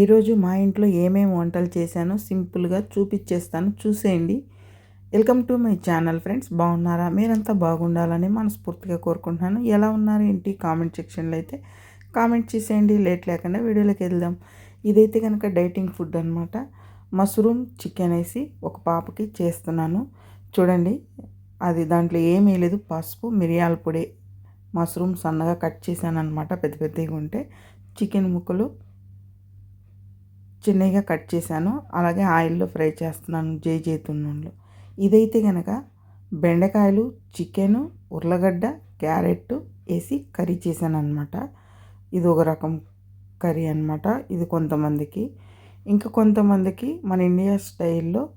ఈరోజు మా ఇంట్లో ఏమేమి వంటలు చేశానో సింపుల్గా చూపించేస్తాను చూసేయండి. Welcome to my channel friends. బాగున్నారా? మీరంతా బాగుండాలని మనస్ఫూర్తిగా కోరుకుంటున్నాను. ఎలా ఉన్నారు ఏంటి? కామెంట్ సెక్షన్లో అయితే కామెంట్ చేసేయండి. లేట్ లేకుండా వీడియోలోకి వెళ్దాం. ఇదైతే కనుక డైటింగ్ ఫుడ్ అనమాట మష్రూమ్ చికెన్ వేసి ఒక పాపకి చేస్తున్నాను. చూడండి. అది దాంట్లో ఏమీ లేదు. పసుపు మిరియాల పొడి మష్రూమ్ సన్నగా కట్ చేశాను అనమాట పెద్ద పెద్దగా ఉంటే. చికెన్ ముక్కలు చిన్నగా కట్ చేశాను. అలాగే ఆయిల్లో ఫ్రై చేస్తున్నాను జై జైతున్నలో ఇదైతే కనుక బెండకాయలు చికెను ఉర్లగడ్డ క్యారెట్ వేసి కర్రీ చేశాను అనమాట ఇది ఒక రకం కర్రీ అనమాట ఇది కొంతమందికి. ఇంకా కొంతమందికి మన ఇండియా స్టైల్లో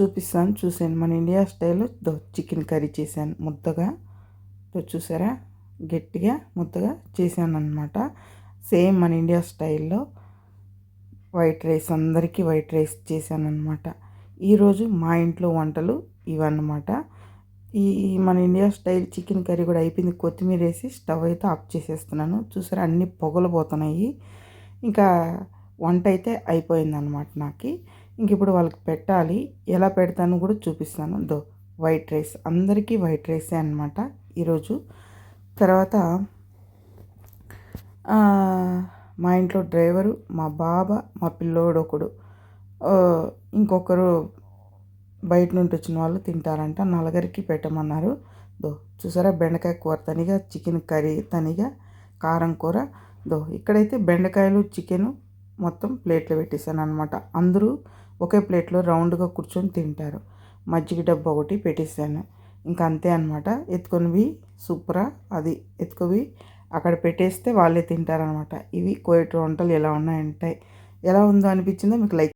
చూపిస్తాను చూసాను మన ఇండియా స్టైల్లో చికెన్ కర్రీ చేశాను. ముద్దగా. చూసారా? గట్టిగా ముద్దగా చేశాను అనమాట సేమ్ మన ఇండియా స్టైల్లో వైట్ రైస్ అందరికీ వైట్ రైస్ చేశాను అనమాట ఈరోజు మా ఇంట్లో వంటలు ఇవన్నమాట. ఈ మన ఇండియా స్టైల్ చికెన్ కర్రీ కూడా అయిపోయింది. కొత్తిమీర వేసి స్టవ్ అయితే ఆఫ్ చేసేస్తున్నాను. చూసారా అన్ని పొగలు పోతున్నాయి ఇంకా వంట అయితే అయిపోయింది అనమాట నాకు. ఇంక ఇప్పుడు వాళ్ళకి పెట్టాలి. ఎలా పెడతాను కూడా చూపిస్తాను. Though white rice. అందరికీ వైట్ రైసే అనమాట ఈరోజు. తర్వాత మా ఇంట్లో డ్రైవరు మా బాబా మా పిల్లోడు ఒకడు. ఇంకొకరు బయట నుండి వచ్చిన వాళ్ళు తింటారంట నలుగురికి పెట్టమన్నారు. దో చూసారా? బెండకాయ కూర తనిగా చికెన్ కర్రీ తనిగా కారం కూర. దో ఇక్కడైతే బెండకాయలు చికెను మొత్తం ప్లేట్లో పెట్టేశాను అనమాట అందరూ ఒకే ప్లేట్లో రౌండ్గా కూర్చొని తింటారు. మజ్జిగ డబ్బా ఒకటి పెట్టేశాను. ఇంకా అంతే అనమాట ఎత్తుకొనివి సూపరా. అది ఎత్తుకొని అక్కడ పెట్టేస్తే వాళ్ళే తింటారనమాట ఇవి కోయట్ వంటలు ఎలా ఉన్నాయంటే ఎలా ఉందో అనిపించిందో మీకు లైక్